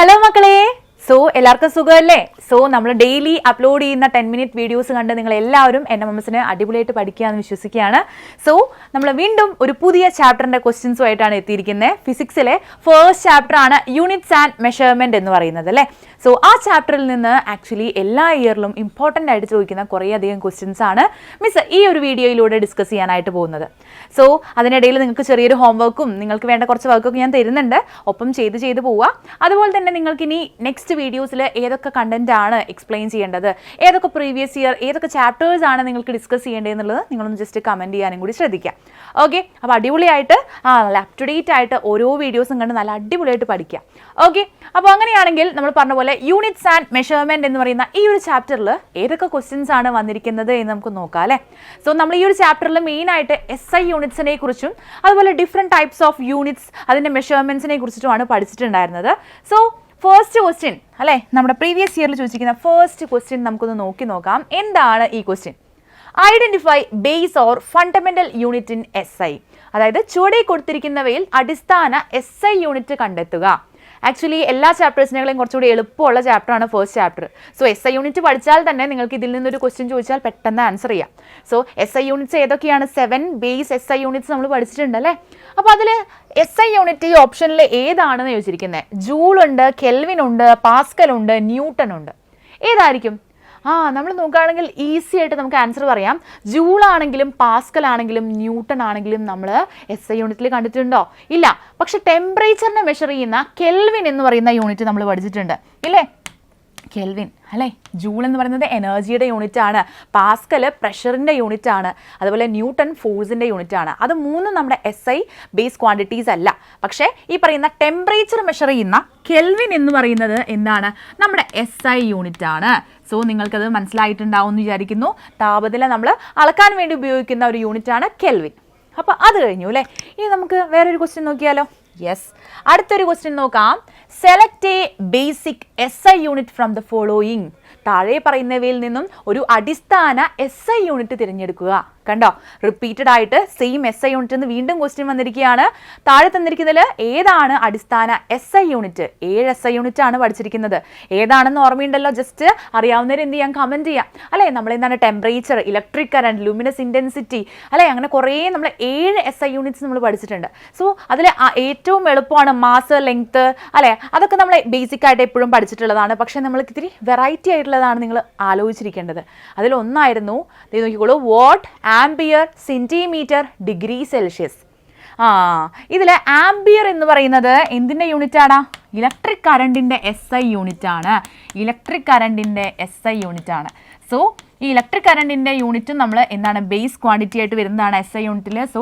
Hello മക്കളെ so എല്ലാവർക്കും സുഖമല്ലേ? സോ നമ്മൾ ഡെയിലി അപ്ലോഡ് ചെയ്യുന്ന ടെൻ മിനിറ്റ് വീഡിയോസ് കണ്ട് നിങ്ങൾ എല്ലാവരും എൻ എം എസിന് അടിപൊളിയായിട്ട് പഠിക്കുകയെന്ന് വിശ്വസിക്കുകയാണ്. സോ നമ്മൾ വീണ്ടും ഒരു പുതിയ ചാപ്റ്ററിന്റെ ക്വസ്റ്റ്യൻസുമായിട്ടാണ് എത്തിയിരിക്കുന്നത് ഫിസിക്സിലെ ഫേസ്റ്റ് ചാപ്റ്റർ ആണ് യൂണിറ്റ്സ് ആൻഡ് മെഷർമെന്റ് എന്ന് പറയുന്നത് അല്ലേ? സോ ആ ചാപ്റ്ററിൽ നിന്ന് ആക്ച്വലി എല്ലാ ഇയറിലും ഇമ്പോർട്ടന്റ് ആയിട്ട് ചോദിക്കുന്ന കുറേയധികം ക്വസ്റ്റ്യൻസ് ആണ് മിസ് ഈ ഒരു വീഡിയോയിലൂടെ ഡിസ്കസ് ചെയ്യാനായിട്ട് പോകുന്നത്. സോ അതിനിടയിൽ നിങ്ങൾക്ക് ചെറിയൊരു ഹോംവർക്കും നിങ്ങൾക്ക് വേണ്ട കുറച്ച് വർക്കൊക്കെ ഞാൻ തരുന്നുണ്ട്. ഒപ്പം ചെയ്ത് ചെയ്ത് പോവുക അതുപോലെ തന്നെ നിങ്ങൾക്ക് ഇനി നെക്സ്റ്റ് വീഡിയോസിൽ ഏതൊക്കെ കണ്ടന്റ് ആണ് എക്സ്പ്ലെയിൻ ചെയ്യേണ്ടത്? ഏതൊക്കെ പ്രീവിയസ് ഇയർ ഏതൊക്കെ ചാപ്റ്റേഴ്സ് ആണ് നിങ്ങൾക്ക് ഡിസ്കസ് ചെയ്യേണ്ടത് എന്നുള്ളത് നിങ്ങളൊന്ന് ജസ്റ്റ് കമന്റ് ചെയ്യാനും കൂടി ശ്രദ്ധിക്കുക ഓക്കെ അപ്പോൾ അടിപൊളിയായിട്ട് ആ നല്ല അപ് ടു ഡേറ്റ് ആയിട്ട് ഓരോ വീഡിയോസും കണ്ട് നല്ല അടിപൊളിയായിട്ട് പഠിക്കുക ഓക്കെ അപ്പോൾ അങ്ങനെയാണെങ്കിൽ നമ്മൾ പറഞ്ഞ പോലെ യൂണിറ്റ്സ് ആൻഡ് മെഷർമെന്റ് എന്ന് പറയുന്ന ഈ ഒരു ചാപ്റ്ററിൽ ഏതൊക്കെ ക്വസ്റ്റ്യൻസ് ആണ് വന്നിരിക്കുന്നത് എന്ന് നമുക്ക് നോക്കാം അല്ലേ? സോ നമ്മൾ ഈ ഒരു ചാപ്റ്ററിൽ മെയിനായിട്ട് എസ് ഐ യൂണിറ്റ്സിനെ കുറിച്ചും അതുപോലെ ഡിഫറെന്റ് ടൈപ്സ് ഓഫ് യൂണിറ്റ്സ് അതിന്റെ മെഷർമെന്റ്സിനെ കുറിച്ചിട്ടുമാണ് പഠിച്ചിട്ടുണ്ടായിരുന്നത്. സോ ഫസ്റ്റ് ക്വസ്റ്റ്യൻ അല്ലേ? നമ്മുടെ പ്രീവിയസ് ഇയറിൽ ചോദിച്ചിരിക്കുന്ന ഫസ്റ്റ് ക്വസ്റ്റ്യൻ നമുക്കൊന്ന് നോക്കി നോക്കാം. എന്താണ് ഈ question identify base or fundamental unit in S I അതായത് ചുവടെ കൊടുത്തിരിക്കുന്നവയിൽ അടിസ്ഥാന എസ് ഐ യൂണിറ്റ് കണ്ടെത്തുക. ആക്ച്വലി എല്ലാ ചാപ്റ്റേഴ്സിനെയും കുറച്ചുകൂടി എളുപ്പമുള്ള ചാപ്റ്ററാണ് first chapter so S I unit പഠിച്ചാൽ തന്നെ നിങ്ങൾക്ക് ഇതിൽ നിന്നൊരു ക്വസ്റ്റ്യൻ ചോദിച്ചാൽ പെട്ടെന്ന് ആൻസർ ചെയ്യാം. സോ എസ് ഐ യൂണിറ്റ്സ് ഏതൊക്കെയാണ്? Seven base S I units നമ്മൾ പഠിച്ചിട്ടുണ്ട് അല്ലേ? അപ്പോൾ അതിൽ എസ് ഐ യൂണിറ്റ് ഈ ഓപ്ഷനിൽ ഏതാണെന്ന് ചോദിച്ചിരിക്കുന്നത് ജൂൾ ഉണ്ട് കെൽവിൻ ഉണ്ട് പാസ്കൽ ഉണ്ട് ന്യൂട്ടൺ ഉണ്ട്. ഏതായിരിക്കും? ആ നമ്മൾ നോക്കുകയാണെങ്കിൽ ഈസി ആയിട്ട് നമുക്ക് ആൻസർ പറയാം. ജൂൾ ആണെങ്കിലും പാസ്കൽ ആണെങ്കിലും ന്യൂട്ടൺ ആണെങ്കിലും നമ്മൾ എസ് ഐ യൂണിറ്റിൽ കണ്ടിട്ടുണ്ടോ? ഇല്ല. പക്ഷെ ടെമ്പറേച്ചറിനെ മെഷർ ചെയ്യുന്ന കെൽവിൻ എന്ന് പറയുന്ന യൂണിറ്റ് നമ്മൾ പഠിച്ചിട്ടുണ്ട്. ഇല്ലേ? കെൽവിൻ അല്ലേ? ജൂൾ എന്ന് പറയുന്നത് എനർജിയുടെ യൂണിറ്റ് ആണ്. പാസ്കൽ പ്രഷറിന്റെ യൂണിറ്റ് ആണ്. അതുപോലെ ന്യൂട്ടൺ ഫോഴ്സിന്റെ യൂണിറ്റ് ആണ്. അത് മൂന്നും നമ്മുടെ എസ് ഐ ബേസ് ക്വാണ്ടിറ്റീസ് അല്ല. പക്ഷേ ഈ പറയുന്ന ടെമ്പറേച്ചർ മെഷർ ചെയ്യുന്ന കെൽവിൻ എന്ന് പറയുന്നത് എന്താണ്? നമ്മുടെ എസ് ഐ യൂണിറ്റ് ആണ്. സോ നിങ്ങൾക്കത് മനസ്സിലായിട്ടുണ്ടാവും എന്ന് വിചാരിക്കുന്നു. താപനില നമ്മൾ അളക്കാൻ വേണ്ടി ഉപയോഗിക്കുന്ന ഒരു യൂണിറ്റ് ആണ് കെൽവിൻ. അപ്പോൾ അത് കഴിഞ്ഞു അല്ലേ? ഇനി നമുക്ക് വേറൊരു ക്വസ്റ്റ്യൻ നോക്കിയാലോ? യെസ് അടുത്തൊരു ക്വസ്റ്റ്യൻ നോക്കാം. Select a basic S I unit from the following താഴെ പറയുന്നവയിൽ നിന്നും ഒരു അടിസ്ഥാന എസ് ഐ യൂണിറ്റ് തിരഞ്ഞെടുക്കുക. കണ്ടോ? റിപ്പീറ്റഡ് ആയിട്ട് സെയിം എസ് ഐ യൂണിറ്റ് എന്ന് വീണ്ടും ക്വസ്റ്റ്യൻ വന്നിരിക്കുകയാണ്. താഴെ തന്നിരിക്കുന്നതിൽ ഏതാണ് അടിസ്ഥാന എസ് ഐ യൂണിറ്റ് ഏഴ് എസ് ഐ യൂണിറ്റ് ആണ് പഠിച്ചിരിക്കുന്നത്. ഏതാണെന്ന് ഓർമ്മയുണ്ടല്ലോ? ജസ്റ്റ് അറിയാവുന്നവർ എന്ത് ചെയ്യാം? കമന്റ് ചെയ്യാം. അല്ലേ? നമ്മൾ എന്താണ്? Temperature electric current luminous intensity അല്ലേ? അങ്ങനെ കുറേ നമ്മൾ ഏഴ് എസ് ഐ യൂണിറ്റ്സ് നമ്മൾ പഠിച്ചിട്ടുണ്ട്. സോ അതിൽ ഏറ്റവും എളുപ്പമാണ് മാസ് ലെങ്ത് അല്ലേ? അതൊക്കെ നമ്മൾ ബേസിക് ആയിട്ട് എപ്പോഴും പഠിച്ചിട്ടുള്ളതാണ്. പക്ഷേ നമ്മൾക്ക് ഇത്തിരി വെറൈറ്റി ആയിട്ടുള്ളതാണ് നിങ്ങൾ ആലോചിച്ചിരിക്കേണ്ടത്. അതിലൊന്നായിരുന്നു നോക്കിക്കോളൂ what ampere centimetre degree Celsius. ആ ഇതിൽ ആംബിയർ എന്ന് പറയുന്നത് എന്തിന്റെ യൂണിറ്റ് ആണ് ഇലക്ട്രിക് കറണ്ടിന്റെ എസ് ഐ യൂണിറ്റ് ആണ് ഇലക്ട്രിക് കറണ്ടിന്റെ എസ് ഐ യൂണിറ്റ് ആണ് സോ ഈ ഇലക്ട്രിക് കറണ്ടിന്റെ യൂണിറ്റ് നമ്മൾ എന്താണ് ബേസ് ക്വാണ്ടിറ്റി ആയിട്ട് വരുന്നതാണ് എസ് ഐ യൂണിറ്റിൽ. സോ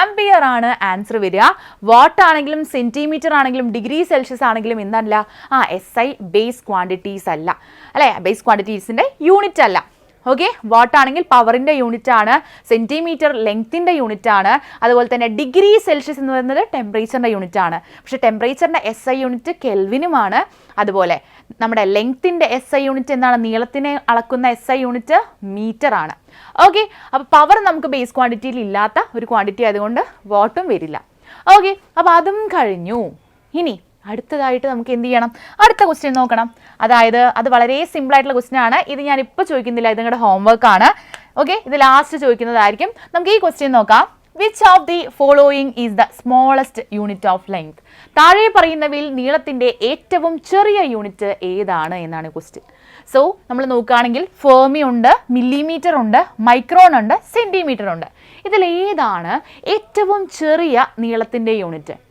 ആംബിയർ ആണ് ആൻസർ വരിക. വാട്ട് ആണെങ്കിലും സെന്റിമീറ്റർ ആണെങ്കിലും ഡിഗ്രി സെൽഷ്യസ് ആണെങ്കിലും എന്താണല്ല? ആ എസ് ഐ ബേസ് ക്വാണ്ടിറ്റീസ് അല്ല. അല്ലേ? ബേസ് ക്വാണ്ടിറ്റീസിന്റെ യൂണിറ്റ് അല്ല. ഓക്കെ വാട്ട് ആണെങ്കിൽ പവറിന്റെ യൂണിറ്റ് ആണ്. സെന്റിമീറ്റർ ലെങ്ത്തിന്റെ യൂണിറ്റ് ആണ്. അതുപോലെ തന്നെ ഡിഗ്രി സെൽഷ്യസ് എന്ന് പറയുന്നത് ടെമ്പറേച്ചറിന്റെ യൂണിറ്റ് ആണ്. പക്ഷേ ടെമ്പറേച്ചറിന്റെ എസ് ഐ യൂണിറ്റ് കെൽവിനുമാണ് അതുപോലെ നമ്മുടെ ലെങ്ത്തിന്റെ എസ് ഐ യൂണിറ്റ് എന്താണ്? നീളത്തിനെ അളക്കുന്ന എസ് ഐ യൂണിറ്റ് മീറ്റർ ആണ്. ഓക്കെ അപ്പോൾ പവർ നമുക്ക് ബേസ് ക്വാണ്ടിറ്റിയിൽ ഇല്ലാത്ത ഒരു ക്വാണ്ടിറ്റി ആയതുകൊണ്ട് വാട്ടും വരില്ല. ഓക്കെ അപ്പോൾ അതും കഴിഞ്ഞു. ഇനി അടുത്തതായിട്ട് നമുക്ക് എന്ത് ചെയ്യണം? അടുത്ത ക്വസ്റ്റ്യൻ നോക്കണം. അതായത് അത് വളരെ സിമ്പിൾ ആയിട്ടുള്ള ക്വസ്റ്റ്യൻ ആണ്. ഇത് ഞാൻ ഇപ്പോൾ ചോദിക്കുന്നില്ല. ഇത് നിങ്ങളുടെ ഹോംവർക്ക് ആണ്. ഓക്കെ ഇത് ലാസ്റ്റ് ചോദിക്കുന്നതായിരിക്കും. നമുക്ക് ഈ ക്വസ്റ്റ്യൻ നോക്കാം. Which of the following is the smallest unit of length താഴെ പറയുന്നവയിൽ നീളത്തിന്റെ ഏറ്റവും ചെറിയ യൂണിറ്റ് ഏതാണ് എന്നാണ് ക്വസ്റ്റ്യൻ സോ നമ്മൾ നോക്കുകയാണെങ്കിൽ ഫേമി ഉണ്ട് മില്ലിമീറ്റർ ഉണ്ട് മൈക്രോൺ ഉണ്ട് സെന്റിമീറ്റർ ഉണ്ട്. ഇതിൽ ഏതാണ് ഏറ്റവും ചെറിയ നീളത്തിന്റെ യൂണിറ്റ്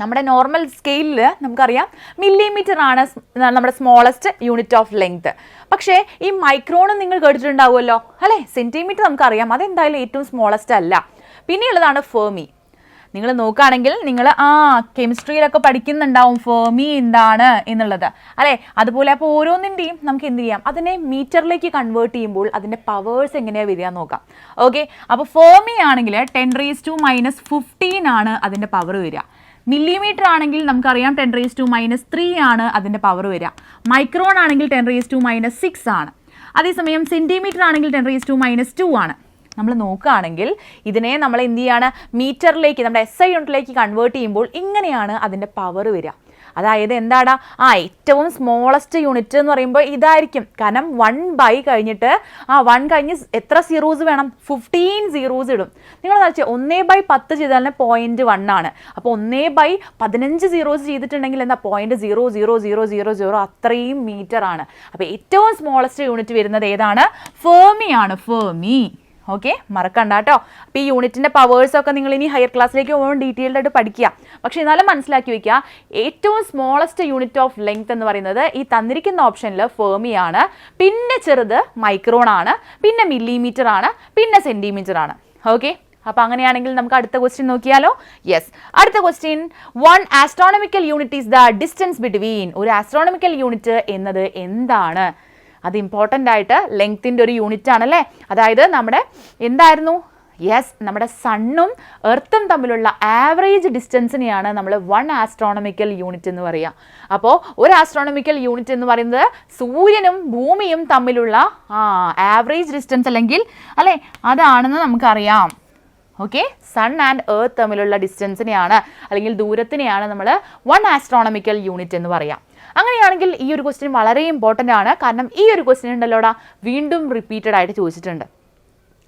നമ്മുടെ നോർമൽ സ്കെയിലിൽ നമുക്കറിയാം മില്ലിമീറ്റർ ആണ് നമ്മുടെ സ്മോളസ്റ്റ് യൂണിറ്റ് ഓഫ് ലെങ്ത് പക്ഷേ ഈ മൈക്രോണും നിങ്ങൾ കേട്ടിട്ടുണ്ടാവുമല്ലോ? അല്ലേ? സെന്റിമീറ്റർ നമുക്കറിയാം. അതെന്തായാലും ഏറ്റവും സ്മോളസ്റ്റ് അല്ല. പിന്നെയുള്ളതാണ് ഫേമി നിങ്ങൾ നോക്കുകയാണെങ്കിൽ നിങ്ങൾ ആ കെമിസ്ട്രിയിലൊക്കെ പഠിക്കുന്നുണ്ടാവും. ഫേമി എന്താണ്? എന്നുള്ളത്. അല്ലേ? അതുപോലെ അപ്പോൾ ഓരോന്നിന്റെയും നമുക്ക് എന്ത് ചെയ്യാം? അതിനെ മീറ്ററിലേക്ക് കൺവേർട്ട് ചെയ്യുമ്പോൾ അതിന്റെ പവേഴ്സ് എങ്ങനെയാണ് വരിക നോക്കാം. ഓക്കെ അപ്പോൾ ഫേമി ആണെങ്കിൽ ten raise to minus fifteen ആണ് അതിന്റെ പവർ വരിക. മില്ലിമീറ്റർ ആണെങ്കിൽ നമുക്കറിയാം ten raise to minus three ആണ് അതിന്റെ പവർ വരിക. മൈക്രോൺ ആണെങ്കിൽ ten raise to minus six ആണ്. അതേസമയം സെന്റിമീറ്റർ ആണെങ്കിൽ ten raise to minus two ആണ്. നമ്മൾ നോക്കുകയാണെങ്കിൽ ഇതിനെ നമ്മൾ എന്ത് ചെയ്യാണ്? മീറ്ററിലേക്ക് നമ്മുടെ എസ് ഐ യൂണിറ്റിലേക്ക് കൺവേർട്ട് ചെയ്യുമ്പോൾ ഇങ്ങനെയാണ് അതിന്റെ പവർ വരിക. അതായത് എന്താണ് ആ ഏറ്റവും സ്മോളസ്റ്റ് യൂണിറ്റ് എന്ന് പറയുമ്പോൾ ഇതായിരിക്കും. കാരണം വൺ ബൈ കഴിഞ്ഞിട്ട് ആ വൺ കഴിഞ്ഞ് എത്ര സീറോസ് വേണം? ഫിഫ്റ്റീൻ സീറോസ് ഇടും. നിങ്ങൾ വെച്ചാൽ ഒന്നേ ബൈ പത്ത് ചെയ്താൽ പോയിന്റ് വൺ ആണ്. അപ്പോൾ ഒന്നേ ബൈ പതിനഞ്ച് സീറോസ് ചെയ്തിട്ടുണ്ടെങ്കിൽ എന്താ? Point zero zero zero zero zero അത്രയും മീറ്റർ ആണ്. അപ്പോൾ ഏറ്റവും സ്മോളസ്റ്റ് യൂണിറ്റ് വരുന്നത് ഏതാണ്? ഫേമി ആണ്. ഫേമി ഓക്കെ മറക്കണ്ട കേട്ടോ. അപ്പോൾ ഈ യൂണിറ്റിന്റെ പവേഴ്സൊക്കെ നിങ്ങൾ ഇനി ഹയർ ക്ലാസ്സിലേക്ക് പോകുമ്പോൾ ഡീറ്റെയിൽഡ് ആയിട്ട് പഠിക്കുക. പക്ഷേ എന്നാലും മനസ്സിലാക്കി വയ്ക്കുക ഏറ്റവും സ്മോളസ്റ്റ് യൂണിറ്റ് ഓഫ് ലെങ്ത് എന്ന് പറയുന്നത് ഈ തന്നിരിക്കുന്ന ഓപ്ഷനിൽ ഫേമിയാണ് പിന്നെ ചെറുത് മൈക്രോൺ ആണ്. പിന്നെ മില്ലിമീറ്റർ ആണ്. പിന്നെ സെന്റിമീറ്റർ ആണ്. ഓക്കെ അപ്പോൾ അങ്ങനെയാണെങ്കിൽ നമുക്ക് അടുത്ത ക്വസ്റ്റ്യൻ നോക്കിയാലോ? യെസ് അടുത്ത question one astronomical unit is the distance between ഒരു ആസ്ട്രോണമിക്കൽ യൂണിറ്റ് എന്നത് എന്താണ്? അത് ഇമ്പോർട്ടന്റ് ആയിട്ട് ലെങ്ത്തിന്റെ ഒരു യൂണിറ്റ് ആണല്ലേ? അതായത് നമ്മുടെ എന്തായിരുന്നു? യെസ് നമ്മുടെ സണ്ണും എർത്തും തമ്മിലുള്ള ആവറേജ് ഡിസ്റ്റൻസിനെയാണ് നമ്മൾ വൺ ആസ്ട്രോണമിക്കൽ യൂണിറ്റ് എന്ന് പറയുക അപ്പോൾ ഒരു ആസ്ട്രോണമിക്കൽ യൂണിറ്റ് എന്ന് പറയുന്നത് സൂര്യനും ഭൂമിയും തമ്മിലുള്ള ആവറേജ് ഡിസ്റ്റൻസ് അല്ലെങ്കിൽ അല്ലേ? അതാണെന്ന് നമുക്കറിയാം. ഓക്കെ സൺ ആൻഡ് എർത്ത് തമ്മിലുള്ള ഡിസ്റ്റൻസിനെയാണ് അല്ലെങ്കിൽ ദൂരത്തിനെയാണ് നമ്മൾ വൺ ആസ്ട്രോണമിക്കൽ യൂണിറ്റ് എന്ന് പറയാം. അങ്ങനെയാണെങ്കിൽ ഈ ഒരു ക്വസ്റ്റ്യൻ വളരെ ഇമ്പോർട്ടന്റ് ആണ്. കാരണം ഈ ഒരു ക്വസ്റ്റ്യൻ ഉണ്ടല്ലോടാ വീണ്ടും റിപ്പീറ്റഡ് ആയിട്ട് ചോദിച്ചിട്ടുണ്ട്.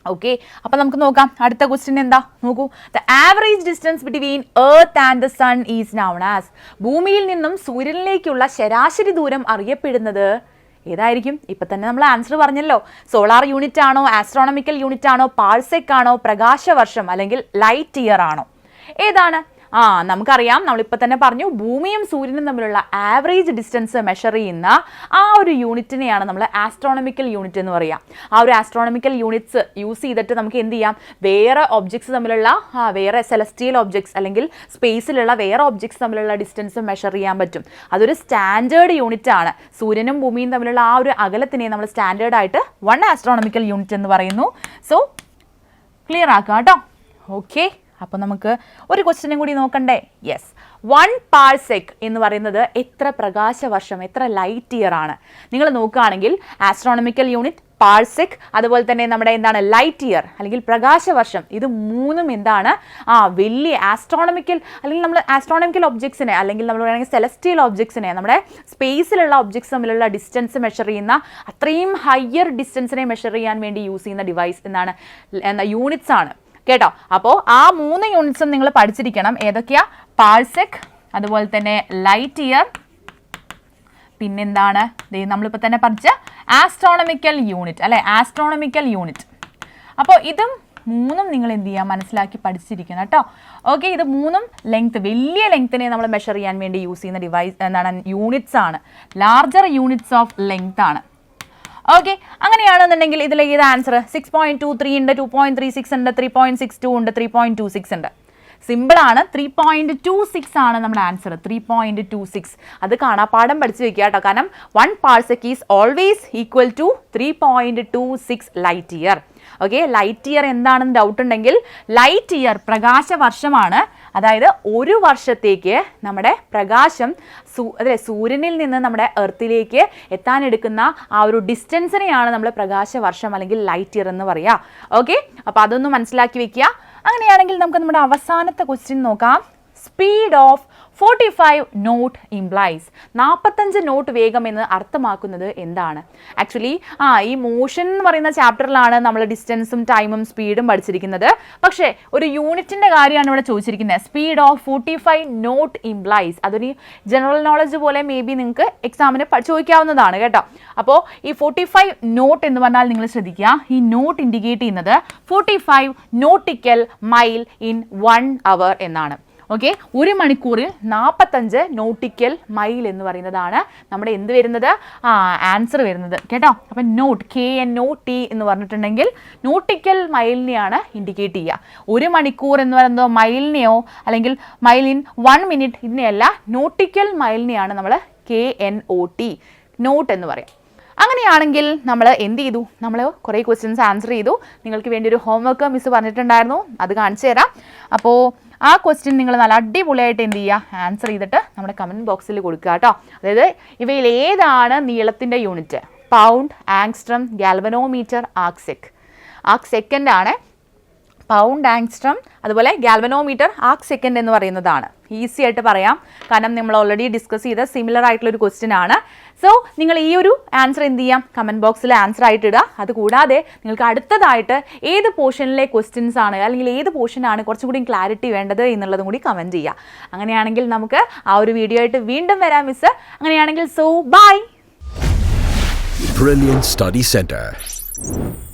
ഓക്കെ അപ്പം നമുക്ക് നോക്കാം. അടുത്ത ക്വസ്റ്റ്യൻ എന്താ? നോക്കൂ. The average distance between earth and the sun is known as ഭൂമിയിൽ നിന്നും സൂര്യനിലേക്കുള്ള ശരാശരി ദൂരം അറിയപ്പെടുന്നത് ഏതായിരിക്കും? ഇപ്പം തന്നെ നമ്മൾ ആൻസർ പറഞ്ഞല്ലോ. സോളാർ യൂണിറ്റ് ആണോ ആസ്ട്രോണമിക്കൽ യൂണിറ്റ് ആണോ പാഴ്സെക് ആണോ പ്രകാശവർഷം അല്ലെങ്കിൽ ലൈറ്റ് ഇയർ ആണോ? ഏതാണ്? ആ നമുക്കറിയാം. നമ്മളിപ്പോൾ തന്നെ പറഞ്ഞു ഭൂമിയും സൂര്യനും തമ്മിലുള്ള ആവറേജ് ഡിസ്റ്റൻസ് മെഷർ ചെയ്യുന്ന ആ ഒരു യൂണിറ്റിനെയാണ് നമ്മൾ ആസ്ട്രോണമിക്കൽ യൂണിറ്റ് എന്ന് പറയുക ആ ഒരു ആസ്ട്രോണമിക്കൽ യൂണിറ്റ്സ് യൂസ് ചെയ്തിട്ട് നമുക്ക് എന്ത് ചെയ്യാം? വേറെ ഒബ്ജക്ട്സ് തമ്മിലുള്ള വേറെ സെലസ്റ്റിയൽ ഒബ്ജക്ട്സ് അല്ലെങ്കിൽ സ്പേസിലുള്ള വേറെ ഒബ്ജക്ട്സ് തമ്മിലുള്ള ഡിസ്റ്റൻസ് മെഷർ ചെയ്യാൻ പറ്റും. അതൊരു സ്റ്റാൻഡേർഡ് യൂണിറ്റ് ആണ്. സൂര്യനും ഭൂമിയും തമ്മിലുള്ള ആ ഒരു അകലത്തിനെ നമ്മൾ സ്റ്റാൻഡേർഡ് ആയിട്ട് വൺ ആസ്ട്രോണമിക്കൽ യൂണിറ്റ് എന്ന് പറയുന്നു. സോ ക്ലിയർ ആക്കാം കേട്ടോ. ഓക്കെ അപ്പോൾ നമുക്ക് ഒരു ക്വസ്റ്റ്യനും കൂടി നോക്കണ്ടേ? യെസ് വൺ പാഴ്സെക് എന്ന് പറയുന്നത് എത്ര പ്രകാശ വർഷം എത്ര ലൈറ്റ് ഇയർ ആണ്? നിങ്ങൾ നോക്കുകയാണെങ്കിൽ ആസ്ട്രോണമിക്കൽ യൂണിറ്റ് പാഴ്സെക് അതുപോലെ തന്നെ നമ്മുടെ എന്താണ് ലൈറ്റ് ഇയർ അല്ലെങ്കിൽ പ്രകാശവർഷം ഇത് മൂന്നും എന്താണ്? ആ വലിയ ആസ്ട്രോണമിക്കൽ അല്ലെങ്കിൽ നമ്മൾ ആസ്ട്രോണമിക്കൽ ഒബ്ജക്ട്സിനെ അല്ലെങ്കിൽ നമ്മൾ പറയുകയാണെങ്കിൽ സെലസ്റ്റിയൽ ഒബ്ജക്ട്സിനെ നമ്മുടെ സ്പേസിലുള്ള ഒബ്ജക്ട്സ് തമ്മിലുള്ള ഡിസ്റ്റൻസ് മെഷർ ചെയ്യുന്ന അത്രയും ഹയർ ഡിസ്റ്റൻസിനെ മെഷർ ചെയ്യാൻ വേണ്ടി യൂസ് ചെയ്യുന്ന ഡിവൈസ് എന്നാണ് എന്ന യൂണിറ്റ്സ് ആണ്. കേട്ടോ? അപ്പോൾ ആ മൂന്ന് യൂണിറ്റ്സും നിങ്ങൾ പഠിച്ചിരിക്കണം. ഏതൊക്കെയാ? പാഴ്സെക് അതുപോലെ തന്നെ ലൈറ്റ് ഇയർ പിന്നെന്താണ് നമ്മളിപ്പോൾ തന്നെ പഠിച്ച ആസ്ട്രോണമിക്കൽ യൂണിറ്റ് അല്ലെ? ആസ്ട്രോണമിക്കൽ യൂണിറ്റ് അപ്പോൾ ഇതും മൂന്നും നിങ്ങൾ എന്ത് ചെയ്യുക മനസ്സിലാക്കി പഠിച്ചിരിക്കണം കേട്ടോ. ഓക്കെ ഇത് മൂന്നും ലെങ്ത് വലിയ ലെങ്ത്തിനെ നമ്മൾ മെഷർ ചെയ്യാൻ വേണ്ടി യൂസ് ചെയ്യുന്ന ഡിവൈസ് എന്താണ്? യൂണിറ്റ്സ് ആണ്. ലാർജർ യൂണിറ്റ്സ് ഓഫ് ലെങ്ത് ആണ്. ഓക്കെ അങ്ങനെയാണെന്നുണ്ടെങ്കിൽ ഇതിൽ ഏത് answer six point two three ഉണ്ട് ടു പോയിന്റ് ത്രീ സിക്സ് ഉണ്ട് ത്രീ പോയിന്റ് സിക്സ് ടു ഉണ്ട് ത്രീ പോയിന്റ് ടു സിക്സ് ഉണ്ട്. സിമ്പിൾ ആണ്. ത്രീ പോയിന്റ് ടു സിക്സ് ആണ് നമ്മുടെ answer three point two six അത് കാണാപ്പാടം പഠിച്ചു വെക്കുക കേട്ടോ. കാരണം one parsec is always equal to three point two six light year okay light year എന്താണെന്ന് ഡൗട്ട് ഉണ്ടെങ്കിൽ ലൈറ്റ് ഇയർ പ്രകാശ വർഷമാണ് അതായത് ഒരു വർഷത്തേക്ക് നമ്മുടെ പ്രകാശം സൂ അതെ സൂര്യനിൽ നിന്ന് നമ്മുടെ എർത്തിലേക്ക് എത്താനെടുക്കുന്ന ആ ഒരു ഡിസ്റ്റൻസിനെയാണ് നമ്മൾ പ്രകാശ വർഷം അല്ലെങ്കിൽ ലൈറ്റ് ഇയർ എന്ന് പറയുക ഓക്കെ അപ്പോൾ അതൊന്ന് മനസ്സിലാക്കി വെക്കുക അങ്ങനെയാണെങ്കിൽ നമുക്ക് നമ്മുടെ അവസാനത്തെ ക്വസ്റ്റ്യൻ നോക്കാം. Speed of forty five knot implies നാൽപ്പത്തഞ്ച് നോട്ട് വേഗം എന്ന് അർത്ഥമാക്കുന്നത് എന്താണ്? ആക്ച്വലി ആ ഈ മോഷൻ എന്ന് പറയുന്ന ചാപ്റ്ററിലാണ് നമ്മൾ ഡിസ്റ്റൻസും ടൈമും സ്പീഡും പഠിച്ചിരിക്കുന്നത്. പക്ഷേ ഒരു യൂണിറ്റിന്റെ കാര്യമാണ് ഇവിടെ ചോദിച്ചിരിക്കുന്നത്. Speed of forty five knot implies അതൊരു ജനറൽ നോളജ് പോലെ മേ ബി നിങ്ങൾക്ക് എക്സാമിന് ചോദിക്കാവുന്നതാണ് കേട്ടോ. അപ്പോൾ ഈ ഫോർട്ടി ഫൈവ് നോട്ട് എന്ന് പറഞ്ഞാൽ നിങ്ങൾ ശ്രദ്ധിക്കുക. ഈ നോട്ട് ഇൻഡിക്കേറ്റ് ചെയ്യുന്നത് forty five nautical mile in one hour എന്നാണ്. ഓക്കെ ഒരു മണിക്കൂറിൽ നാൽപ്പത്തഞ്ച് നോട്ടിക്കൽ മൈൽ എന്ന് പറയുന്നതാണ് നമ്മുടെ എന്ത് വരുന്നത്? ആ ആൻസർ വരുന്നത്. കേട്ടോ? അപ്പം knot K N O T എന്ന് പറഞ്ഞിട്ടുണ്ടെങ്കിൽ നോട്ടിക്കൽ മൈലിനെയാണ് ഇൻഡിക്കേറ്റ് ചെയ്യുക. ഒരു മണിക്കൂർ എന്ന് പറയുന്നത് മൈലിനെയോ അല്ലെങ്കിൽ മൈൽ ഇൻ വൺ മിനിറ്റ് ഇതിനെയല്ല നോട്ടിക്കൽ മൈലിനെയാണ് നമ്മൾ K N O T knot എന്ന് പറയാം. അങ്ങനെയാണെങ്കിൽ നമ്മൾ എന്ത് ചെയ്തു? നമ്മൾ കുറേ ക്വസ്റ്റ്യൻസ് ആൻസർ ചെയ്തു. നിങ്ങൾക്ക് വേണ്ടി ഒരു ഹോംവർക്ക് മിസ് പറഞ്ഞിട്ടുണ്ടായിരുന്നു. അത് കാണിച്ചു തരാം. അപ്പോൾ ആ ക്വസ്റ്റ്യൻ നിങ്ങൾ നല്ല അടിപൊളിയായിട്ട് എന്ത് ചെയ്യുക? ആൻസർ ചെയ്തിട്ട് നമ്മുടെ കമന്റ് ബോക്സിൽ കൊടുക്കുക കേട്ടോ. അതായത് ഇവയിൽ ഏതാണ് നീളത്തിന്റെ unit pound angstrom galvanometer arcsec arc ആണ് പൗണ്ട് ആങ്സ്ട്രം അതുപോലെ ഗാൽവനോമീറ്റർ ആർക്ക് സെക്കൻഡ് എന്ന് പറയുന്നതാണ്. ഈസി ആയിട്ട് പറയാം. കാരണം നമ്മൾ ഓൾറെഡി ഡിസ്കസ് ചെയ്ത സിമിലർ ആയിട്ടുള്ള ഒരു ക്വസ്റ്റ്യൻ ആണ്. സോ നിങ്ങൾ ഈ ഒരു ആൻസർ എന്ത് ചെയ്യാം? കമന്റ് ബോക്സിൽ ആൻസർ ആയിട്ട് ഇടുക. അതുകൂടാതെ നിങ്ങൾക്ക് അടുത്തതായിട്ട് ഏത് പോർഷനിലെ ക്വസ്റ്റ്യൻസ് ആണ് അല്ലെങ്കിൽ ഏത് പോർഷനാണ് കുറച്ചും കൂടി ക്ലാരിറ്റി വേണ്ടത് എന്നുള്ളതും കൂടി കമന്റ് ചെയ്യുക. അങ്ങനെയാണെങ്കിൽ നമുക്ക് ആ ഒരു വീഡിയോ ആയിട്ട് വീണ്ടും വരാം മിസ് അങ്ങനെയാണെങ്കിൽ so bye Brilliant Study Center.